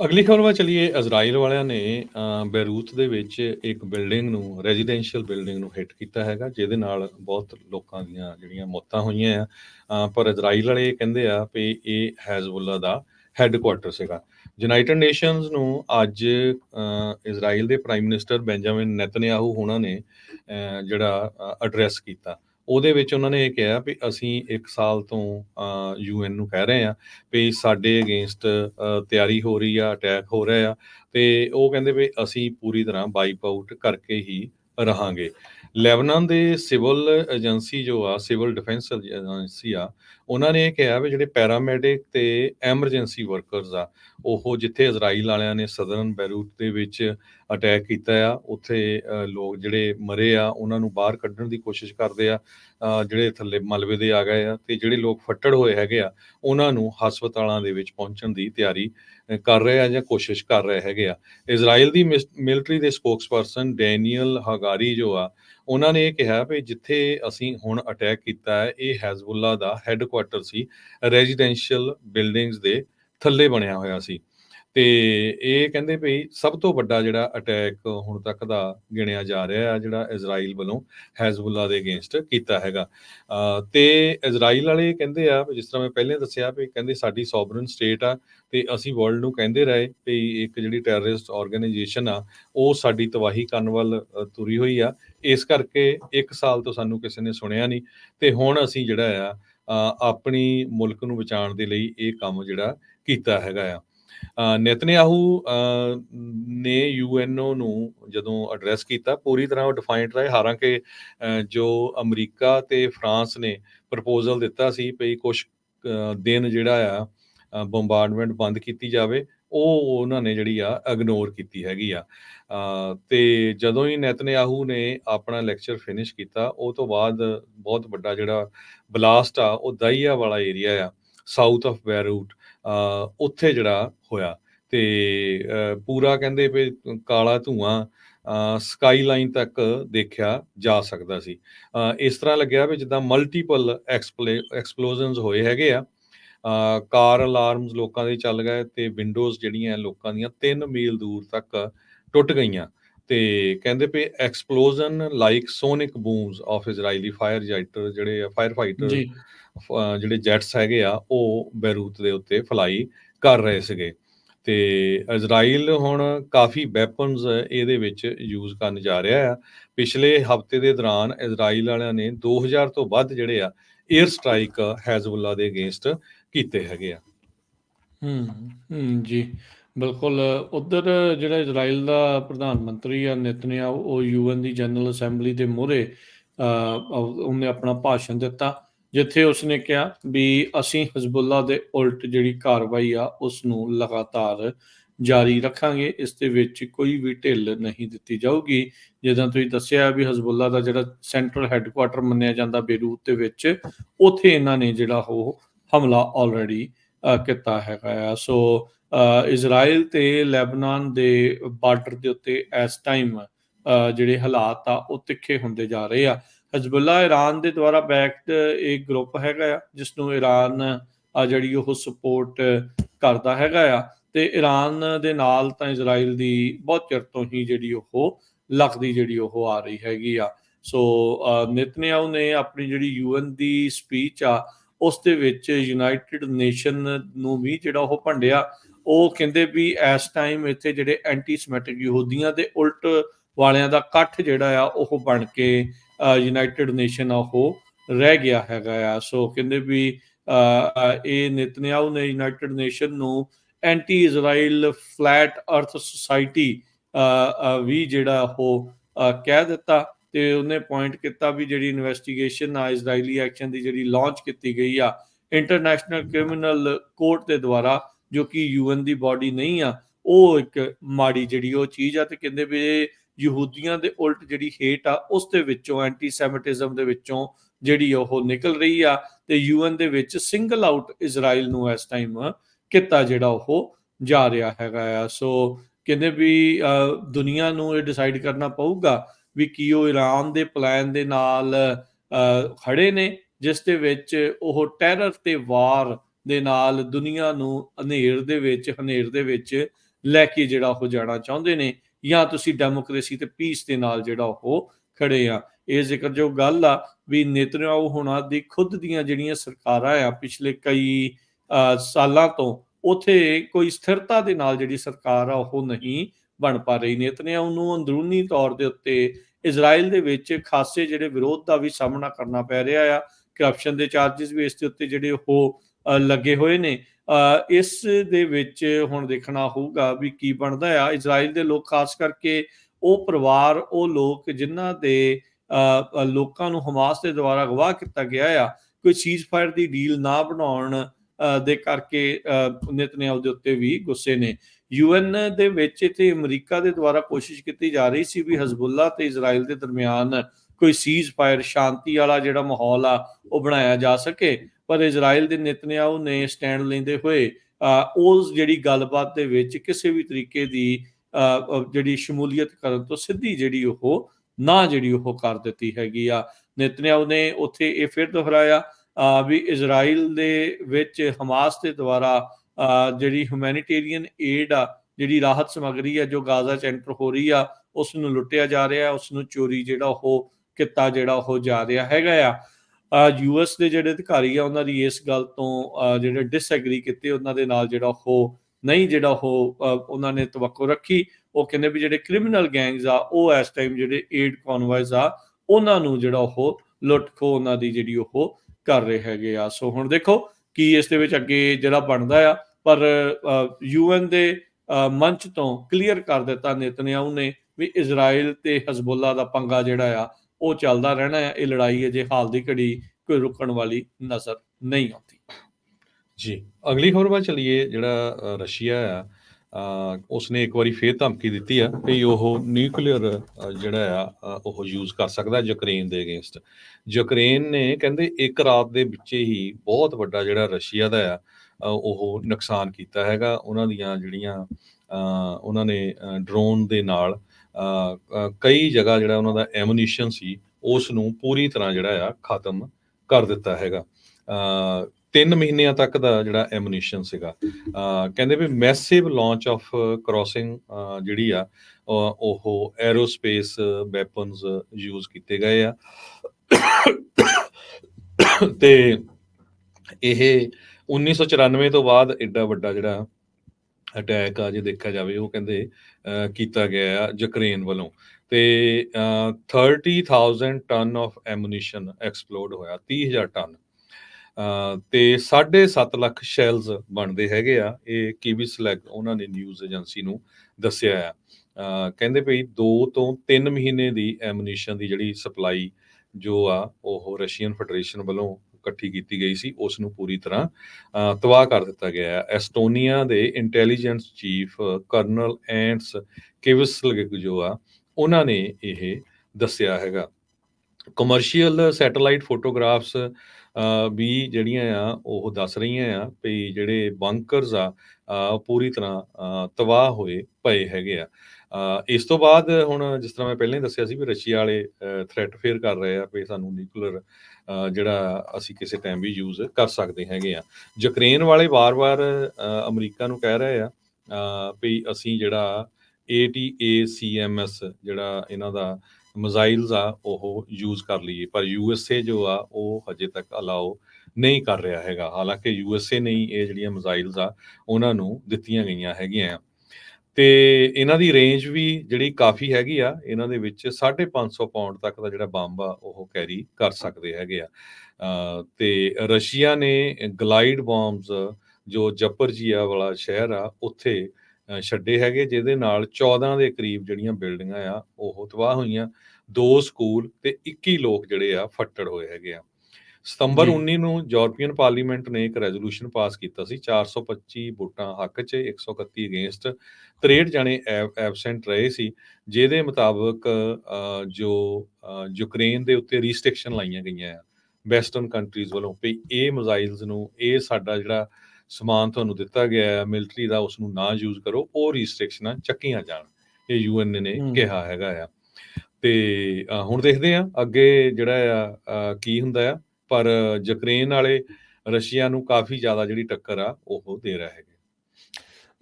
ਅਗਲੀ ਖਬਰ ਵੱਲ ਚਲੀਏ ਇਜ਼ਰਾਈਲ ਵਾਲਿਆਂ ਨੇ ਅ, ਬੈਰੂਤ ਦੇ ਵਿੱਚ ਇੱਕ ਬਿਲਡਿੰਗ ਨੂੰ ਰੈਜ਼ੀਡੈਂਸ਼ੀਅਲ ਬਿਲਡਿੰਗ ਨੂੰ ਹਿੱਟ ਕੀਤਾ ਹੈਗਾ ਜਿਹਦੇ ਨਾਲ ਬਹੁਤ ਲੋਕਾਂ ਦੀਆਂ ਜਿਹੜੀਆਂ ਮੌਤਾਂ ਹੋਈਆਂ ਆ। ਪਰ ਇਜ਼ਰਾਈਲ ਵਾਲੇ ਕਹਿੰਦੇ ਆ ਵੀ ਇਹ ਹੈਜ਼ਬੁੱਲਾ ਦਾ ਹੈੱਡਕੁਆਰਟਰ ਸੀਗਾ। ਯੂਨਾਈਟਿਡ ਨੇਸ਼ਨਸ ਨੂੰ ਅੱਜ ਇਜ਼ਰਾਈਲ ਦੇ ਪ੍ਰਾਈਮ ਮਿਨਿਸਟਰ ਬੈਂਜਾਮਿਨ ਨੈਤਨਯਾਹੂ ਉਹਨਾਂ ਨੇ ਜਿਹੜਾ ਐਡਰੈਸ ਕੀਤਾ। ਉਹਦੇ ਵਿੱਚ ਉਹਨਾਂ ਨੇ ਇਹ ਕਿਹਾ ਵੀ ਅਸੀਂ 1 ਸਾਲ ਤੋਂ ਯੂਐਨ ਨੂੰ ਕਹਿ ਰਹੇ ਆ ਵੀ ਸਾਡੇ ਅਗੇਂਸਟ ਤਿਆਰੀ ਹੋ ਰਹੀ ਆ, ਅਟੈਕ ਹੋ ਰਿਹਾ ਆ ਤੇ ਉਹ ਕਹਿੰਦੇ ਵੀ ਅਸੀਂ ਪੂਰੀ ਤਰ੍ਹਾਂ ਵਾਈਪ ਆਊਟ ਕਰਕੇ ਹੀ ਰਹਾਂਗੇ। ਲੈਬਨਾਨ ਦੇ ਸਿਵਲ ਏਜੰਸੀ ਜੋ ਆ, ਸਿਵਲ ਡਿਫੈਂਸ ਏਜੰਸੀ ਆ, ਉਹਨਾਂ ਨੇ ਇਹ ਕਿਹਾ ਵੀ ਜਿਹੜੇ ਪੈਰਾਮੈਡਿਕ ਤੇ ਐਮਰਜੈਂਸੀ ਵਰਕਰਸ ਆ, ਉਹ ਜਿੱਥੇ ਇਜ਼ਰਾਈਲ ਵਾਲਿਆਂ ਨੇ ਸਦਰਨ ਬੈਰੂਟ ਦੇ ਵਿੱਚ ਅਟੈਕ ਕੀਤਾ ਆ, ਉੱਥੇ ਲੋਕ ਜਿਹੜੇ ਮਰੇ ਆ, ਉਹਨਾਂ ਨੂੰ ਬਾਹਰ ਕੱਢਣ ਦੀ ਕੋਸ਼ਿਸ਼ ਕਰਦੇ ਆ ਜਿਹੜੇ ਥੱਲੇ ਮਲਬੇ ਦੇ ਆ ਗਏ ਆ ਤੇ ਜਿਹੜੇ ਲੋਕ ਫੱਟੜ ਹੋਏ ਹੈਗੇ ਆ, ਉਹਨਾਂ ਨੂੰ ਹਸਪਤਾਲਾਂ ਦੇ ਵਿੱਚ ਪਹੁੰਚਣ ਦੀ ਤਿਆਰੀ ਕਰ ਰਹੇ ਆ ਜਾਂ ਕੋਸ਼ਿਸ਼ ਕਰ ਰਹੇ ਹੈਗੇ ਆ। ਇਜ਼ਰਾਈਲ ਦੀ ਮਿਲਟਰੀ ਦੇ ਸਪੋਕਸਪਰਸਨ ਡੈਨੀਅਲ ਹਗਾਰੀ ਜੋ ਆ, ਉਹਨਾਂ ਨੇ ਇਹ ਕਿਹਾ ਵੀ ਜਿੱਥੇ ਅਸੀਂ ਹੁਣ ਅਟੈਕ ਕੀਤਾ ਹੈ, ਇਹ ਹੈਜ਼ਬੁੱਲਾ ਦਾ ਹੈੱਡਕੁਆਰਟਰ ਸੀ ਰੈਜ਼ੀਡੈਂਸ਼ੀਅਲ ਬਿਲਡਿੰਗਸ ਦੇ ਥੱਲੇ ਬਣਿਆ ਹੋਇਆ ਸੀ। ਤੇ ਇਹ ਕਹਿੰਦੇ ਵੀ ਸਭ ਤੋਂ ਵੱਡਾ ਜਿਹੜਾ ਅਟੈਕ ਹੁਣ ਤੱਕ ਦਾ ਗਿਣਿਆ ਜਾ ਰਿਹਾ ਹੈ ਜਿਹੜਾ ਇਜ਼ਰਾਈਲ ਵੱਲੋਂ ਹੈਜ਼ਬੁੱਲਾ ਦੇ ਅਗੇਂਸਟ ਕੀਤਾ ਹੈਗਾ। ਅ, ਤੇ ਇਜ਼ਰਾਈਲ ਵਾਲੇ ਕਹਿੰਦੇ ਆ ਵੀ ਜਿਸ ਤਰ੍ਹਾਂ ਮੈਂ ਪਹਿਲੇ ਦੱਸਿਆ ਵੀ ਕਹਿੰਦੇ ਸਾਡੀ ਸੋਵਰਨ ਸਟੇਟ ਆ ਤੇ ਅਸੀਂ ਵਰਲਡ ਨੂੰ ਕਹਿੰਦੇ ਰਹੇ ਵੀ ਇੱਕ ਜਿਹੜੀ ਟੈਰਰਿਸਟ ਆਰਗੇਨਾਈਜੇਸ਼ਨ ਆ ਉਹ ਸਾਡੀ ਤਬਾਹੀ ਕਰਨ ਵੱਲ ਤੁਰੀ ਹੋਈ ਆ। ਇਸ ਕਰਕੇ 1 ਸਾਲ ਤੋਂ ਸਾਨੂੰ ਕਿਸੇ ਨੇ ਸੁਣਿਆ ਨਹੀਂ ਤੇ ਹੁਣ ਅਸੀਂ ਜਿਹੜਾ ਆ ਆਪਣੀ ਮੁਲਕ ਨੂੰ ਬਚਾਉਣ ਦੇ ਲਈ ਇਹ ਕੰਮ ਜਿਹੜਾ ਕੀਤਾ ਹੈਗਾ ਆ। ਨੇਤਨਯਾਹੂ ਅ, ਨੇ ਯੂਐਨਓ ਨੂੰ ਜਦੋਂ ਐਡਰੈਸ ਕੀਤਾ ਪੂਰੀ ਤਰ੍ਹਾਂ ਉਹ ਡਿਫਾਈਨਡ ਰਹੇ ਹਾਲਾਂਕਿ ਜੋ ਅਮਰੀਕਾ ਤੇ ਫਰਾਂਸ ਨੇ ਪ੍ਰਪੋਜ਼ਲ ਦਿੱਤਾ ਸੀ ਵੀ ਕੁਝ ਦਿਨ ਜਿਹੜਾ ਆ ਬੰਬਾਰਡਮੈਂਟ ਬੰਦ ਕੀਤੀ ਜਾਵੇ ਉਹ ਉਹਨਾਂ ਨੇ ਜਿਹੜੀ ਆ ਇਗਨੋਰ ਕੀਤੀ ਹੈਗੀ ਆ। ਅ, ਤੇ ਜਦੋਂ ਹੀ ਨੇਤਨਯਾਹੂ ਨੇ ਆਪਣਾ ਲੈਕਚਰ ਫਿਨਿਸ਼ ਕੀਤਾ ਉਹ ਤੋਂ ਬਾਅਦ ਬਹੁਤ ਵੱਡਾ ਜਿਹੜਾ ਬਲਾਸਟ ਆ ਉਹ ਦਾਈਆ ਵਾਲਾ ਏਰੀਆ ਆ ਸਾਊਥ ਆਫ ਬੈਰੂਟ ਉੱਥੇ ਜਿਹੜਾ ਹੋਇਆ। ਤੇ ਪੂਰਾ ਕਹਿੰਦੇ ਵੀ ਕਾਲਾ ਧੂਆਂ ਸਕਾਈ ਲਾਈਨ ਤੱਕ ਦੇਖਿਆ ਜਾ ਸਕਦਾ ਸੀ। ਇਸ ਤਰ੍ਹਾਂ ਲੱਗਿਆ ਵੀ ਜਿੱਦਾਂ ਮਲਟੀਪਲ ਐਕਸਪਲੋਜਨਸ ਹੋਏ ਹੈਗੇ ਆ। ਕਾਰ ਅਲਾਰਮਸ ਲੋਕਾਂ ਦੇ ਚੱਲ ਗਏ ਤੇ ਵਿੰਡੋਜ਼ ਜਿਹੜੀਆਂ ਲੋਕਾਂ ਦੀਆਂ 3 ਮੀਲ ਦੂਰ ਤੱਕ ਟੁੱਟ ਗਈਆਂ। ਤੇ ਕਹਿੰਦੇ ਵੀ explosion like sonic booms of Israeli fire ਜੈਟਰ ਜਿਹੜੇ ਫਾਇਰ ਫਾਈਟਰ ਜੀ ਜਿਹੜੇ ਜੈਟਸ ਹੈਗੇ ਆ ਉਹ ਬੈਰੂਤ ਦੇ ਉੱਤੇ ਫਲਾਈ ਕਰ ਰਹੇ ਸੀਗੇ। ਤੇ ਇਜ਼ਰਾਈਲ ਹੁਣ ਕਾਫੀ ਵੈਪਨਸ ਇਹਦੇ ਵਿੱਚ ਯੂਜ਼ ਕਰਨ ਜਾ ਰਿਹਾ ਆ। ਪਿਛਲੇ ਹਫ਼ਤੇ ਦੇ ਦੌਰਾਨ ਇਜ਼ਰਾਈਲ ਵਾਲਿਆਂ ਨੇ 2000 ਤੋਂ ਵੱਧ ਜਿਹੜੇ ਆ 에ਅਰ ਸਟ੍ਰਾਈਕ ਹੈਜ਼ਬੁੱਲਾ ਦੇ ਅਗੇਂਸਟ ਕੀਤੇ ਹੈਗੇ ਆ। ਹੂੰ ਹੂੰ ਜੀ। ਬਿਲਕੁਲ ਉਧਰ ਜਿਹੜਾ ਇਜ਼ਰਾਈਲ ਦਾ ਪ੍ਰਧਾਨ ਮੰਤਰੀ ਆ ਨਿਤਨਿਆ ਉਹ ਯੂਐਨ ਦੀ ਜਨਰਲ ਅਸੈਂਬਲੀ ਦੇ ਮੂਹਰੇ ਅ, ਉਹਨੇ ਆਪਣਾ ਭਾਸ਼ਣ ਦਿੱਤਾ। ਜਿੱਥੇ ਉਸਨੇ ਕਿਹਾ ਵੀ ਅਸੀਂ ਹਜ਼ਬੁੱਲਾ ਦੇ ਉਲਟ ਜਿਹੜੀ ਕਾਰਵਾਈ ਆ ਉਸ ਨੂੰ ਲਗਾਤਾਰ ਜਾਰੀ ਰੱਖਾਂਗੇ। ਇਸ ਦੇ ਵਿੱਚ ਕੋਈ ਵੀ ਢਿੱਲ ਨਹੀਂ ਦਿੱਤੀ ਜਾਊਗੀ। ਜਿੱਦਾਂ ਤੁਸੀਂ ਦੱਸਿਆ ਵੀ ਹਜ਼ਬੁੱਲਾ ਦਾ ਜਿਹੜਾ ਸੈਂਟਰਲ ਹੈੱਡਕੁਆਟਰ ਮੰਨਿਆ ਜਾਂਦਾ ਬੇਰੂਤ ਦੇ ਵਿੱਚ, ਉੱਥੇ ਇਹਨਾਂ ਨੇ ਜਿਹੜਾ ਉਹ ਹਮਲਾ ਆਲਰੇਡੀ ਕੀਤਾ ਹੈਗਾ ਆ। ਸੋ ਇਜ਼ਰਾਈਲ ਤੇ ਲੈਬਨਾਨ ਦੇ ਬਾਰਡਰ ਦੇ ਉੱਤੇ ਇਸ ਟਾਈਮ ਜਿਹੜੇ ਹਾਲਾਤ ਆ, ਉਹ ਤਿੱਖੇ ਹੁੰਦੇ ਜਾ ਰਹੇ ਆ। ਹਜ਼ਬੁੱਲਾ ਈਰਾਨ ਦੇ ਦੁਆਰਾ ਬੈਕਡ ਇੱਕ ਗਰੁੱਪ ਹੈਗਾ ਆ ਜਿਸ ਨੂੰ ਈਰਾਨ ਆ ਜਿਹੜੀ ਉਹ ਸਪੋਰਟ ਕਰਦਾ ਹੈਗਾ ਆ ਤੇ ਈਰਾਨ ਦੇ ਨਾਲ ਤਾਂ ਇਜ਼ਰਾਈਲ ਦੀ ਬਹੁਤ ਚਿਰ ਤੋਂ ਹੀ ਜਿਹੜੀ ਉਹ ਲੱਗਦੀ ਜਿਹੜੀ ਉਹ ਆ ਰਹੀ ਹੈਗੀ ਆ। ਸੋ ਅ, ਨੇ ਆਪਣੀ ਜਿਹੜੀ ਯੂਐਨ ਦੀ ਸਪੀਚ ਆ ਉਸ ਦੇ ਵਿੱਚ ਯੂਨਾਈਟਿਡ ਨੇਸ਼ਨ ਨੂੰ ਵੀ ਜਿਹੜਾ ਉਹ ਭੰਡਿਆ। ਉਹ ਕਹਿੰਦੇ ਵੀ ਇਸ ਟਾਈਮ ਇੱਥੇ ਜਿਹੜੇ ਐਂਟੀ ਸਮੈਟਿਕ ਯਹੂਦੀਆਂ ਦੇ ਉਲਟ ਵਾਲਿਆਂ ਦਾ ਇਕੱਠ ਜਿਹੜਾ ਆ ਉਹ ਬਣ ਕੇ ਯੂਨਾਈਟਿਡ ਨੇਸ਼ਨ ਆ ਉਹ ਰਹਿ ਗਿਆ ਹੈਗਾ ਆ। ਸੋ ਕਹਿੰਦੇ ਵੀ ਇਹ ਨਿਤਨਯਾਹੂ ਨੇ ਯੂਨਾਈਟਿਡ ਨੇਸ਼ਨ ਨੂੰ anti Israel flat earth society ਵੀ ਜਿਹੜਾ ਉਹ ਕਹਿ ਦਿੱਤਾ ਤੇ ਉਹਨੇ ਪੁਆਇੰਟ ਕੀਤਾ ਵੀ ਜਿਹੜੀ ਇਨਵੈਸਟੀਗੇਸ਼ਨ ਆ ਇਜ਼ਰਾਈਲੀ ਐਕਸ਼ਨ ਦੀ ਜਿਹੜੀ ਲਾਂਚ ਕੀਤੀ ਗਈ ਆ ਇੰਟਰਨੈਸ਼ਨਲ ਕ੍ਰਿਮੀਨਲ ਕੋਰਟ ਦੇ ਦੁਆਰਾ, ਜੋ ਕਿ ਯੂਐਨ ਦੀ ਬਾਡੀ ਨਹੀਂ ਆ, ਉਹ ਇੱਕ ਮਾੜੀ ਜਿਹੜੀ ਉਹ ਚੀਜ਼ ਆ ਤੇ ਕਹਿੰਦੇ ਵੀ ਇਹ ਯਹੂਦੀਆਂ ਦੇ ਉਲਟ ਜਿਹੜੀ ਹੇਟ ਆ ਉਸ ਦੇ ਵਿੱਚੋਂ ਐਂਟੀ ਸੈਮਿਟਿਜ਼ਮ ਦੇ ਵਿੱਚੋਂ ਜਿਹੜੀ ਉਹ ਨਿਕਲ ਰਹੀ ਆ ਤੇ ਯੂਐਨ ਦੇ ਵਿੱਚ ਸਿੰਗਲ ਆਊਟ ਇਜ਼ਰਾਈਲ ਨੂੰ ਇਸ ਟਾਈਮ ਕੀਤਾ ਜਿਹੜਾ ਉਹ ਜਾ ਰਿਹਾ ਹੈਗਾ ਆ। ਸੋ ਕਹਿੰਦੇ ਵੀ ਦੁਨੀਆ ਨੂੰ ਇਹ ਡਿਸਾਈਡ ਕਰਨਾ ਪਊਗਾ ਵੀ ਕੀ ਉਹ ਈਰਾਨ ਦੇ ਪਲਾਨ ਦੇ ਨਾਲ ਅ, ਖੜੇ ਨੇ ਜਿਸ ਦੇ ਵਿੱਚ ਉਹ ਟੈਰਰ ਤੇ ਵਾਰ ਦੇ ਨਾਲ ਦੁਨੀਆ ਨੂੰ ਹਨੇਰ ਦੇ ਵਿੱਚ ਹਨੇਰ ਦੇ ਵਿੱਚ ਲੈ ਕੇ ਜਿਹੜਾ ਉਹ ਜਾਣਾ ਚਾਹੁੰਦੇ ਨੇ। ਜਾਂ ਤੁਸੀਂ ਡੈਮੋਕ੍ਰੇਸੀ ਤੇ ਪੀਸ ਦੇ ਨਾਲ ਜਿਹੜਾ ਉਹ ਖੜੇ ਆ। ਇਹ ਜ਼ਿਕਰ ਜੋ ਗੱਲ ਆ ਵੀ ਨੇਤਨਯਾਹੂ ਹੋਣਾ ਦੀ ਖੁਦ ਦੀਆਂ ਜਿਹੜੀਆਂ ਸਰਕਾਰਾਂ ਆ ਪਿਛਲੇ ਕਈ ਸਾਲਾਂ ਤੋਂ ਉਥੇ ਕੋਈ ਸਥਿਰਤਾ ਦੇ ਨਾਲ ਜਿਹੜੀ ਸਰਕਾਰ ਆ ਉਹ ਨਹੀਂ ਬਣ ਪਾ ਰਹੀ। ਨੇਤਨਯਾਹੂ ਨੂੰ ਅੰਦਰੂਨੀ ਤੌਰ ਦੇ ਉੱਤੇ ਇਜ਼ਰਾਈਲ ਦੇ ਵਿੱਚ ਖਾਸੇ ਜਿਹੜੇ ਵਿਰੋਧ ਦਾ ਵੀ ਸਾਹਮਣਾ ਕਰਨਾ ਪੈ ਰਿਹਾ ਆ। ਕਰਪਸ਼ਨ ਦੇ ਚਾਰजेस ਵੀ ਇਸ ਦੇ ਉੱਤੇ ਜਿਹੜੇ ਉਹ ਲੱਗੇ ਹੋਏ ਨੇ। ਇਸ ਦੇ ਵਿੱਚ ਹੁਣ ਦੇਖਣਾ ਹੋਊਗਾ ਵੀ ਕੀ ਬਣਦਾ ਆ। ਇਜ਼ਰਾਈਲ ਦੇ ਲੋਕ ਖਾਸ ਕਰਕੇ ਉਹ ਪਰਿਵਾਰ ਉਹ ਲੋਕ ਜਿਨ੍ਹਾਂ ਦੇ ਅ, ਲੋਕਾਂ ਨੂੰ ਹਮਾਸ ਦੇ ਦੁਆਰਾ ਗਵਾਹ ਕੀਤਾ ਗਿਆ ਆ ਕੋਈ ਸੀਜ਼ਫਾਇਰ ਦੀ ਡੀਲ ਨਾ ਬਣਾਉਣ ਦੇ ਕਰਕੇ ਅ, ਨੇਤਨਯਾਹੂ ਦੇ ਉੱਤੇ ਵੀ ਗੁੱਸੇ ਨੇ। ਯੂਐਨ ਦੇ ਵਿੱਚ ਤੇ ਅਮਰੀਕਾ ਦੇ ਦੁਆਰਾ ਕੋਸ਼ਿਸ਼ ਕੀਤੀ ਜਾ ਰਹੀ ਸੀ ਵੀ ਹਜ਼ਬੁੱਲਾ ਤੇ ਇਜ਼ਰਾਈਲ ਦੇ ਦਰਮਿਆਨ ਕੋਈ ਸੀਜ਼ਫਾਇਰ ਸ਼ਾਂਤੀ ਵਾਲਾ ਜਿਹੜਾ ਮਾਹੌਲ ਆ ਉਹ ਬਣਾਇਆ ਜਾ ਸਕੇ। ਪਰ ਇਜ਼ਰਾਈਲ ਦੇ ਨੇਤਨਯਾਹੂ ਨੇ ਸਟੈਂਡ ਲੈਂਦੇ ਹੋਏ ਅ, ਉਸ ਜਿਹੜੀ ਗੱਲਬਾਤ ਦੇ ਵਿੱਚ ਕਿਸੇ ਵੀ ਤਰੀਕੇ ਦੀ ਅ, ਜਿਹੜੀ ਸ਼ਮੂਲੀਅਤ ਕਰਨ ਤੋਂ ਸਿੱਧੀ ਜਿਹੜੀ ਉਹ ਨਾ ਜਿਹੜੀ ਉਹ ਕਰ ਦਿੱਤੀ ਹੈਗੀ ਆ। ਨੇਤਨਯਾਹੂ ਨੇ ਉੱਥੇ ਇਹ ਫਿਰ ਦੁਹਰਾਇਆ ਅ, ਵੀ ਇਜ਼ਰਾਈਲ ਦੇ ਵਿੱਚ ਹਮਾਸ ਦੇ ਦੁਆਰਾ ਅ, ਜਿਹੜੀ ਹਿਊਮੈਨਿਟੇਰੀਅਨ ਏਡ ਆ ਜਿਹੜੀ ਰਾਹਤ ਸਮੱਗਰੀ ਆ ਜੋ ਗਾਜ਼ਾ ਚ ਐਂਟਰ ਹੋ ਰਹੀ ਆ ਉਸ ਨੂੰ ਲੁੱਟਿਆ ਜਾ ਰਿਹਾ ਉਸ ਨੂੰ ਚੋਰੀ ਜਿਹੜਾ ਉਹ ਕਿੱਤਾ ਜਿਹੜਾ ਉਹ ਜਾ ਰਿਹਾ ਹੈਗਾ ਆ। ਯੂਐਸ ਦੇ ਜਿਹੜੇ ਅਧਿਕਾਰੀ ਆ, ਉਹਨਾਂ ਦੀ ਇਸ ਗੱਲ ਤੋਂ ਜਿਹੜੇ ਡਿਸਐਗਰੀ ਕੀਤੇ, ਉਹਨਾਂ ਦੇ ਨਾਲ ਜਿਹੜਾ ਉਹ ਨਹੀਂ, ਜਿਹੜਾ ਉਹ ਉਹਨਾਂ ਨੇ ਤਵੱਕੋ ਰੱਖੀ। ਉਹ ਕਹਿੰਦੇ ਵੀ ਜਿਹੜੇ ਕ੍ਰਿਮੀਨਲ ਗੈਂਗਸ ਆ, ਉਹ ਇਸ ਟਾਈਮ ਜਿਹੜੇ ਏਡ ਕਨਵਾਇਸ ਆ, ਉਹਨਾਂ ਨੂੰ ਜਿਹੜਾ ਉਹ ਲੁੱਟ ਖੋ ਉਹਨਾਂ ਦੀ ਜਿਹੜੀ ਉਹ ਕਰ ਰਹੇ ਹੈਗੇ ਆ। ਸੋ ਹੁਣ ਦੇਖੋ ਕੀ ਇਸ ਦੇ ਵਿੱਚ ਅੱਗੇ ਜਿਹੜਾ ਬਣਦਾ ਆ, ਪਰ ਯੂਐਨ ਦੇ ਮੰਚ ਤੋਂ ਕਲੀਅਰ ਕਰ ਦਿੱਤਾ ਨੇਤਨਯਾਹੂ ਨੇ ਵੀ ਇਜ਼ਰਾਈਲ ਤੇ ਹਜ਼ਬੁੱਲਾ ਦਾ ਪੰਗਾ ਜਿਹੜਾ ਆ ਉਹ ਚੱਲਦਾ ਰਹਿਣਾ ਹੈ, ਇਹ ਲੜਾਈ ਅਜੇ ਹਾਲ ਦੀ ਘੜੀ ਕੋਈ ਰੁਕਣ ਵਾਲੀ ਨਜ਼ਰ ਨਹੀਂ ਆਉਂਦੀ। ਜੀ, ਅਗਲੀ ਖਬਰ ਵੱਲ ਚਲੀਏ, ਜਿਹੜਾ ਰਸ਼ੀਆ ਆ ਉਸਨੇ ਇੱਕ ਵਾਰੀ ਫੇਰ ਧਮਕੀ ਦਿੱਤੀ ਆ ਕਿ ਉਹ ਨਿਊਕਲੀਅਰ ਜਿਹੜਾ ਆ ਉਹ ਯੂਜ਼ ਕਰ ਸਕਦਾ ਯੂਕਰੇਨ ਦੇ ਅਗੇਂਸਟ। ਯੂਕਰੇਨ ਨੇ ਕਹਿੰਦੇ ਇੱਕ ਰਾਤ ਦੇ ਵਿੱਚ ਹੀ ਬਹੁਤ ਵੱਡਾ ਜਿਹੜਾ ਰਸ਼ੀਆ ਦਾ ਆ ਉਹ ਨੁਕਸਾਨ ਕੀਤਾ ਹੈਗਾ। ਉਹਨਾਂ ਦੀਆਂ ਜਿਹੜੀਆਂ ਉਹਨਾਂ ਨੇ ਡਰੋਨ ਦੇ ਨਾਲ ਕਈ ਜਗ੍ਹਾ ਜਿਹੜਾ ਉਹਨਾਂ ਦਾ ਐਮੂਨੀਸ਼ਨ ਸੀ ਉਸ ਨੂੰ ਪੂਰੀ ਤਰ੍ਹਾਂ ਜਿਹੜਾ ਆ ਖਤਮ ਕਰ ਦਿੱਤਾ ਹੈਗਾ। ਅ, ਤਿੰਨ ਮਹੀਨਿਆਂ ਤੱਕ ਦਾ ਜਿਹੜਾ ਐਮੂਨੀਸ਼ਨ ਸੀਗਾ। ਕਹਿੰਦੇ ਵੀ ਮੈਸਿਵ ਲਾਂਚ ਆਫ ਕ੍ਰਾਸਿੰਗ ਜਿਹੜੀ ਆ ਉਹ ਐਰੋਸਪੇਸ ਵੈਪਨਸ ਯੂਜ਼ ਕੀਤੇ ਗਏ ਆ। ਤੇ ਇਹ 1994 ਤੋਂ ਬਾਅਦ ਐਡਾ ਵੱਡਾ ਜਿਹੜਾ ਅਟੈਕ ਆ ਜੇ ਦੇਖਿਆ ਜਾਵੇ ਉਹ ਕਹਿੰਦੇ ਕੀਤਾ ਗਿਆ ਆ ਯੂਕਰੇਨ ਵੱਲੋਂ। ਤੇ ਅ, 30000 ਟਨ ਆਫ ਐਮੂਨੀਸ਼ਨ ਐਕਸਪਲੋਡ ਹੋਇਆ 30000 ਟਨ ਅ, ਤੇ 7.5 ਲੱਖ ਸ਼ੈਲਸ ਬਣਦੇ ਹੈਗੇ ਆ। ਇਹ ਕੀਵਿਸ ਲੈਗ ਉਹਨਾਂ ਨੇ ਨਿਊਜ਼ ਏਜੰਸੀ ਨੂੰ ਦੱਸਿਆ ਆ। ਕਹਿੰਦੇ ਭਈ 2 ਤੋਂ 3 ਮਹੀਨੇ ਦੀ ਐਮੂਨੀਸ਼ਨ ਦੀ ਜਿਹੜੀ ਸਪਲਾਈ ਜੋ ਆ ਉਹ ਰਸ਼ੀਅਨ ਫੈਡਰੇਸ਼ਨ ਵੱਲੋਂ ਇਕੱਠੀ ਕੀਤੀ ਗਈ ਸੀ ਉਸ ਨੂੰ ਪੂਰੀ ਤਰ੍ਹਾਂ ਤਬਾਹ ਕਰ ਦਿੱਤਾ ਗਿਆ ਹੈ। ਐਸਟੋਨੀਆ ਦੇ intelligence chief colonel Ants Kiviselg ਜੋ ਆ ਉਹਨਾਂ ਨੇ ਇਹ ਦੱਸਿਆ ਹੈਗਾ। ਕਮਰਸ਼ੀਅਲ ਸੈਟੇਲਾਈਟ ਫੋਟੋਗ੍ਰਾਫਸ ਵੀ ਜਿਹੜੀਆਂ ਆ ਉਹ ਦੱਸ ਰਹੀਆਂ ਆ ਵੀ ਜਿਹੜੇ ਬੰਕਰਸ ਆ ਪੂਰੀ ਤਰ੍ਹਾਂ ਅ, ਤਬਾਹ ਹੋਏ ਪਏ ਹੈਗੇ ਆ। ਇਸ ਤੋਂ ਬਾਅਦ ਹੁਣ ਜਿਸ ਤਰ੍ਹਾਂ ਮੈਂ ਪਹਿਲਾਂ ਹੀ ਦੱਸਿਆ ਸੀ ਵੀ ਰਸ਼ੀਆ ਵਾਲੇ ਥ੍ਰੈਟ ਫੇਅਰ ਕਰ ਰਹੇ ਆ ਵੀ ਸਾਨੂੰ ਨਿਊਕਲੀਅਰ ਜਿਹੜਾ ਅਸੀਂ ਕਿਸੇ ਟਾਈਮ ਵੀ ਯੂਜ਼ ਕਰ ਸਕਦੇ ਹੈਗੇ ਆ। ਯੂਕਰੇਨ ਵਾਲੇ ਵਾਰ-ਵਾਰ ਅਮਰੀਕਾ ਨੂੰ ਕਹਿ ਰਹੇ ਆ ਵੀ ਅਸੀਂ ਜਿਹੜਾ ATACMS ਜਿਹੜਾ ਇਹਨਾਂ ਦਾ ਮਿਜ਼ਾਈਲਸ ਆ, ਉਹ ਯੂਜ਼ ਕਰ ਲਈਏ। ਪਰ ਯੂਐਸਏ ਜੋ ਆ, ਉਹ ਹਜੇ ਤੱਕ ਅਲਾਓ ਨਹੀਂ ਕਰ ਰਿਹਾ ਹੈਗਾ। ਹਾਲਾਂਕਿ ਯੂਐਸਏ ਨੇ ਇਹ ਜਿਹੜੀਆਂ ਮਿਜ਼ਾਈਲਸ ਆ, ਉਹਨਾਂ ਨੂੰ ਦਿੱਤੀਆਂ ਗਈਆਂ ਹੈਗੀਆਂ ਆ। ਤੇ ਇਹਨਾਂ ਦੀ ਰੇਂਜ ਵੀ ਜਿਹੜੀ ਕਾਫੀ ਹੈਗੀ ਆ ਇਹਨਾਂ ਦੇ ਵਿੱਚ 550 ਪਾਉਂਡ ਤੱਕ ਦਾ ਜਿਹੜਾ ਬੰਬ ਆ ਉਹ ਕੈਰੀ ਕਰ ਸਕਦੇ ਹੈਗੇ ਆ। ਅ, ਤੇ ਰਸ਼ੀਆ ਨੇ ਗਲਾਈਡ ਬੰਬਸ ਜੋ ਜਪਰਜੀਆ ਵਾਲਾ ਸ਼ਹਿਰ ਆ ਉੱਥੇ ਛੱਡੇ ਹੈਗੇ ਜਿਹਦੇ ਨਾਲ 14 ਦੇ ਕਰੀਬ ਜਿਹੜੀਆਂ ਬਿਲਡਿੰਗਾਂ ਆ ਉਹ ਤਬਾਹ ਹੋਈਆਂ। ਦੋ ਸਕੂਲ ਤੇ 21 ਲੋਕ ਜਿਹੜੇ ਆ ਫੱਟੜ ਹੋਏ ਹੈਗੇ ਆ। ਸਤੰਬਰ ਜੀ। 19 ਨੂੰ ਯੂਰਪੀਅਨ ਪਾਰਲੀਮੈਂਟ ਨੇ ਇੱਕ ਰੈਜ਼ੋਲੂਸ਼ਨ ਪਾਸ ਕੀਤਾ ਸੀ 425 ਵੋਟਾਂ ਹੱਕ 'ਚ 131 ਅਗੇਂਸਟ 63 ਜਾਣੇ ਐਬਸੈਂਟ ਰਹੇ ਸੀ ਜਿਹਦੇ ਮੁਤਾਬਕ ਜੋ ਯੂਕਰੇਨ ਦੇ ਉੱਤੇ ਰੀਸਟ੍ਰਿਕਸ਼ਨ ਲਾਈਆਂ ਗਈਆਂ ਆ ਵੈਸਟਰਨ ਕੰਟਰੀਜ਼ ਵੱਲੋਂ ਵੀ ਇਹ ਮਿਜ਼ਾਈਲਸ ਨੂੰ ਇਹ ਸਾਡਾ ਜਿਹੜਾ ਸਮਾਨ ਤੁਹਾਨੂੰ ਦਿੱਤਾ ਗਿਆ ਹੈ ਮਿਲਟਰੀ ਦਾ ਉਸ ਨੂੰ ਨਾ ਯੂਜ਼ ਕਰੋ ਉਹ ਰੀਸਟ੍ਰਿਕਸ਼ਨਾਂ ਚੱਕੀਆਂ ਜਾਣ ਇਹ ਯੂਐਨ ਨੇ। ਕਿਹਾ ਹੈਗਾ ਆ ਤੇ ਹੁਣ ਦੇਖਦੇ ਆ ਅੱਗੇ ਜਿਹੜਾ ਆ ਕੀ ਹੁੰਦਾ ਆ ਪਰ ਯੂਕਰੇਨ ਵਾਲੇ ਰਸ਼ੀਆ ਨੂੰ ਕਾਫੀ ਜ਼ਿਆਦਾ ਜਿਹੜੀ ਟੱਕਰ ਆ ਉਹ ਦੇ ਰਹੇ ਹੈਗੇ।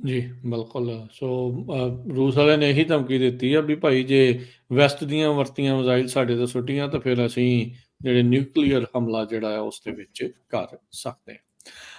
ਜੀ ਬਿਲਕੁਲ। ਸੋ ਅ, ਰੂਸ ਵਾਲਿਆਂ ਨੇ ਇਹੀ ਧਮਕੀ ਦਿੱਤੀ ਆ ਵੀ ਭਾਈ ਜੇ ਵੈਸਟ ਦੀਆਂ ਵਰਤੀਆਂ ਮਿਜ਼ਾਈਲ ਸਾਡੇ ਤੇ ਸੁੱਟੀਆਂ ਤਾਂ ਫਿਰ ਅਸੀਂ ਜਿਹੜੇ ਨਿਊਕਲੀਅਰ ਹਮਲਾ ਜਿਹੜਾ ਹੈ ਉਸ ਦੇ ਵਿੱਚ ਕਰ ਸਕਦੇ ਹਾਂ